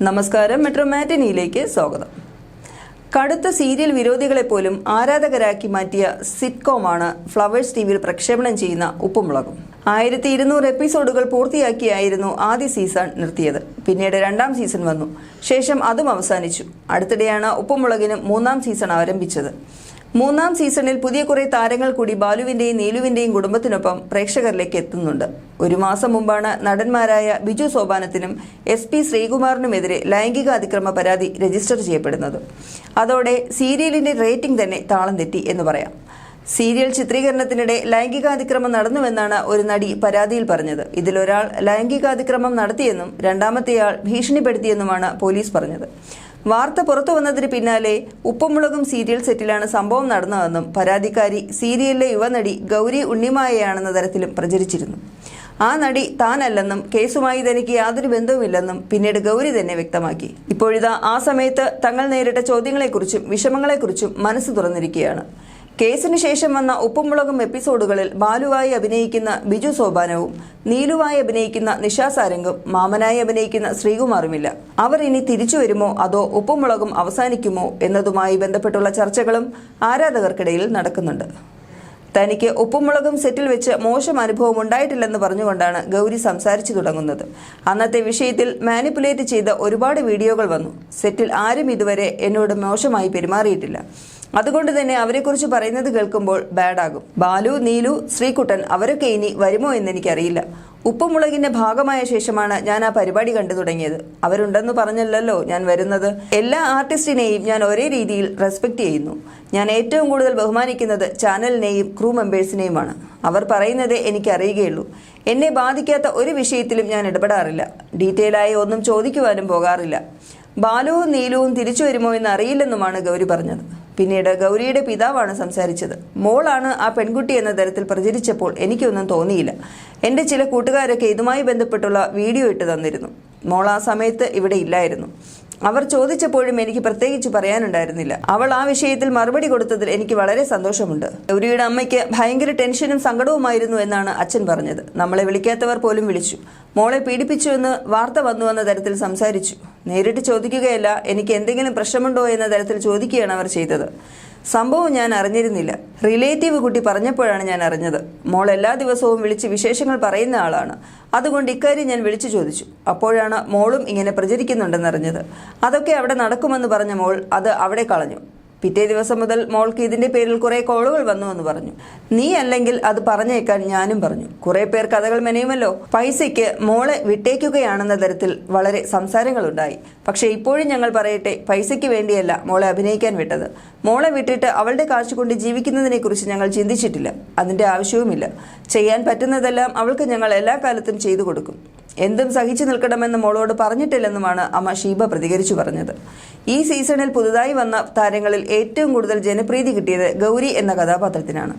നമസ്കാരം. മെട്രോ മാറ്റിനിയിലേക്ക് സ്വാഗതം. കടുത്ത സീരിയൽ വിരോധികളെ പോലും ആരാധകരാക്കി മാറ്റിയ സിറ്റ്കോമാണ് ഫ്ലവേഴ്സ് ടി വിയിൽ പ്രക്ഷേപണം ചെയ്യുന്ന ഉപ്പുമുളകും. ആയിരത്തി ഇരുന്നൂറ് എപ്പിസോഡുകൾ പൂർത്തിയാക്കിയായിരുന്നു ആദ്യ സീസൺ നിർത്തിയത്. പിന്നീട് രണ്ടാം സീസൺ വന്നു. ശേഷം അതും അവസാനിച്ചു. അടുത്തിടെയാണ് ഉപ്പുമുളകിനും മൂന്നാം സീസൺ ആരംഭിച്ചത്. മൂന്നാം സീസണിൽ പുതിയ കുറെ താരങ്ങൾ കൂടി ബാലുവിന്റെയും നീലുവിന്റെയും കുടുംബത്തിനൊപ്പം പ്രേക്ഷകരിലേക്ക് എത്തുന്നുണ്ട്. ഒരു മാസം മുമ്പാണ് നടന്മാരായ ബിജു സോപാനത്തിനും എസ് പി ശ്രീകുമാറിനുമെതിരെ ലൈംഗിക അതിക്രമ പരാതി രജിസ്റ്റർ ചെയ്യപ്പെടുന്നത്. അതോടെ സീരിയലിന്റെ റേറ്റിംഗ് തന്നെ താളം തെറ്റി എന്ന് പറയാം. സീരിയൽ ചിത്രീകരണത്തിനിടെ ലൈംഗികാതിക്രമം നടന്നുവെന്നാണ് ഒരു നടി പരാതിയിൽ പറഞ്ഞത്. ഇതിലൊരാൾ ലൈംഗികാതിക്രമം നടത്തിയെന്നും രണ്ടാമത്തെയാൾ ഭീഷണിപ്പെടുത്തിയെന്നുമാണ് പോലീസ് പറഞ്ഞത്. വാർത്ത പുറത്തു വന്നതിന് പിന്നാലെ ഉപ്പുമുളകും സീരിയൽ സെറ്റിലാണ് സംഭവം നടന്നതെന്നും പരാതിക്കാരി സീരിയലിലെ യുവനടി ഗൗരി ഉണ്ണിമായയാണെന്ന തരത്തിലും പ്രചരിച്ചിരുന്നു. ആ നടി താനല്ലെന്നും കേസുമായി തനിക്ക് യാതൊരു ബന്ധവുമില്ലെന്നും പിന്നീട് ഗൗരി തന്നെ വ്യക്തമാക്കി. ഇപ്പോഴിതാ ആ സമയത്ത് തങ്ങൾ നേരിട്ട ചോദ്യങ്ങളെക്കുറിച്ചും വിഷമങ്ങളെക്കുറിച്ചും മനസ്സ് തുറന്നിരിക്കുകയാണ്. കേസിന് ശേഷം വന്ന ഉപ്പുമുളകും എപ്പിസോഡുകളിൽ ബാലുവായി അഭിനയിക്കുന്ന ബിജു സോപാനവും നീലുവായി അഭിനയിക്കുന്ന നിഷാ സാരംഗും മാമനായി അഭിനയിക്കുന്ന ശ്രീകുമാറുമില്ല. അവർ ഇനി തിരിച്ചു വരുമോ? അതോ ഉപ്പുമുളകും അവസാനിക്കുമോ? എന്നതുമായി ബന്ധപ്പെട്ടുള്ള ചർച്ചകളും ആരാധകർക്കിടയിൽ നടക്കുന്നുണ്ട്. തനിക്ക് ഉപ്പുമുളകും സെറ്റിൽ വെച്ച് മോശം അനുഭവം ഉണ്ടായിട്ടില്ലെന്ന് പറഞ്ഞുകൊണ്ടാണ് ഗൗരി സംസാരിച്ചു തുടങ്ങുന്നത്. അന്നത്തെ വിഷയത്തിൽ മാനിപ്പുലേറ്റ് ചെയ്ത ഒരുപാട് വീഡിയോകൾ വന്നു. സെറ്റിൽ ആരും ഇതുവരെ എന്നോട് മോശമായി പെരുമാറിയിട്ടില്ല. അതുകൊണ്ട് തന്നെ അവരെക്കുറിച്ച് പറയുന്നത് കേൾക്കുമ്പോൾ ബാഡാകും. ബാലു നീലു ശ്രീകുട്ടൻ അവരൊക്കെ ഇനി വരുമോ എന്ന് എനിക്കറിയില്ല. ഉപ്പുമുളകിന്റെ ഭാഗമായ ശേഷമാണ് ഞാൻ ആ പരിപാടി കണ്ടു തുടങ്ങിയത്. അവരുണ്ടെന്ന് പറഞ്ഞല്ലോ ഞാൻ വരുന്നത്. എല്ലാ ആർട്ടിസ്റ്റിനെയും ഞാൻ ഒരേ രീതിയിൽ റെസ്പെക്ട് ചെയ്യുന്നു. ഞാൻ ഏറ്റവും കൂടുതൽ ബഹുമാനിക്കുന്നത് ചാനലിനെയും ക്രൂ മെമ്പേഴ്സിനെയുമാണ്. അവർ പറയുന്നത് എനിക്ക് അറിയുകയുള്ളൂ എന്നെ ബാധിക്കാത്ത ഒരു വിഷയത്തിലും ഞാൻ ഇടപെടാറില്ല. ഡീറ്റെയിലായി ഒന്നും ചോദിക്കുവാനും പോകാറില്ല. ബാലുവും നീലുവും തിരിച്ചു വരുമോ എന്ന് അറിയില്ലെന്നുമാണ് ഗൗരി പറഞ്ഞത്. പിന്നീട് ഗൗരിയുടെ പിതാവാണ് സംസാരിച്ചത്. മോളാണ് ആ പെൺകുട്ടി എന്ന തരത്തിൽ പ്രചരിച്ചപ്പോൾ എനിക്കൊന്നും തോന്നിയില്ല. എന്റെ ചില കൂട്ടുകാരൊക്കെ ഇതുമായി ബന്ധപ്പെട്ടുള്ള വീഡിയോ ഇട്ട് തന്നിരുന്നു. മോൾ ആ സമയത്ത് ഇവിടെ ഇല്ലായിരുന്നു. അവർ ചോദിച്ചപ്പോഴും എനിക്ക് പ്രത്യേകിച്ച് പറയാനുണ്ടായിരുന്നില്ല. അവൾ ആ വിഷയത്തിൽ മറുപടി കൊടുത്തതിൽ എനിക്ക് വളരെ സന്തോഷമുണ്ട്. ഗൗരിയുടെ അമ്മയ്ക്ക് ഭയങ്കര ടെൻഷനും സങ്കടവുമായിരുന്നു എന്നാണ് അച്ഛൻ പറഞ്ഞത്. നമ്മളെ വിളിക്കാത്തവർ പോലും വിളിച്ചു. മോളെ പീഡിപ്പിച്ചു എന്ന് വാർത്ത വന്നു എന്ന തരത്തിൽ സംസാരിച്ചു. നേരിട്ട് ചോദിക്കുകയല്ല എനിക്ക് എന്തെങ്കിലും പ്രശ്നമുണ്ടോ? എന്ന തരത്തിൽ ചോദിക്കുകയാണ് അവർ ചെയ്തത്. സംഭവം ഞാൻ അറിഞ്ഞിരുന്നില്ല. റിലേറ്റീവ് കുട്ടി പറഞ്ഞപ്പോഴാണ് ഞാൻ അറിഞ്ഞത്. മോൾ എല്ലാ ദിവസവും വിളിച്ച് വിശേഷങ്ങൾ പറയുന്ന ആളാണ്. അതുകൊണ്ട് ഇക്കാര്യം ഞാൻ വിളിച്ചു ചോദിച്ചു. അപ്പോഴാണ് മോളും ഇങ്ങനെ പ്രചരിക്കുന്നുണ്ടെന്നറിഞ്ഞത് അതൊക്കെ അവിടെ നടക്കുമെന്ന് പറഞ്ഞ മോൾ അത് അവിടെ കളഞ്ഞു. പിറ്റേ ദിവസം മുതൽ മോൾക്ക് ഇതിന്റെ പേരിൽ കുറേ കോളുകൾ വന്നു എന്ന് പറഞ്ഞു. നീ അല്ലെങ്കിൽ അത് പറഞ്ഞേക്കാൻ ഞാനും പറഞ്ഞു. കുറെ പേർ കഥകൾ മെനയുമല്ലോ. പൈസയ്ക്ക് മോളെ വിട്ടേക്കുകയാണെന്ന തരത്തിൽ വളരെ സംസാരങ്ങളുണ്ടായി. പക്ഷേ ഇപ്പോഴും ഞങ്ങൾ പറയട്ടെ പൈസയ്ക്ക് വേണ്ടിയല്ല മോളെ അഭിനയിക്കാൻ വിട്ടത്. മോളെ വിട്ടിട്ട് അവളുടെ കാശ് കൊണ്ട് ജീവിക്കുന്നതിനെ കുറിച്ച് ഞങ്ങൾ ചിന്തിച്ചിട്ടില്ല. അതിന്റെ ആവശ്യവുമില്ല. ചെയ്യാൻ പറ്റുന്നതെല്ലാം അവൾക്ക് ഞങ്ങൾ എല്ലാ കാലത്തും ചെയ്തു കൊടുക്കും. എന്തും സഹിച്ചു നിൽക്കണമെന്ന് മോളോട് പറഞ്ഞിട്ടില്ലെന്നുമാണ് അമ്മ ഷീബ പ്രതികരിച്ചു പറഞ്ഞത്. ഈ സീസണിൽ പുതുതായി വന്ന താരങ്ങളിൽ ഏറ്റവും കൂടുതൽ ജനപ്രീതി കിട്ടിയത് ഗൗരി എന്ന കഥാപാത്രത്തിനാണ്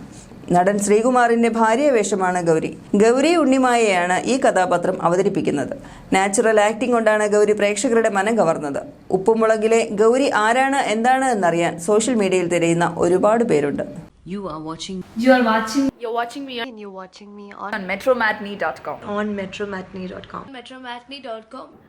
നടൻ ശ്രീകുമാറിന്റെ ഭാര്യ വേഷമാണ് ഗൗരി ഗൗരി ഉണ്ണിമായയാണ് ഈ കഥാപാത്രം അവതരിപ്പിക്കുന്നത് നാച്ചുറൽ ആക്ടിംഗ് കൊണ്ടാണ് ഗൗരി പ്രേക്ഷകരുടെ മനം കവർന്നത് ഉപ്പുമുളകിലെ ഗൗരി ആരാണ് എന്താണ് എന്നറിയാൻ സോഷ്യൽ മീഡിയയിൽ തിരയുന്ന ഒരുപാട് പേരുണ്ട് You are watching You are watching You're watching me You and you're watching me on, on metromatney.com. on metromatney.com. metromatney.com.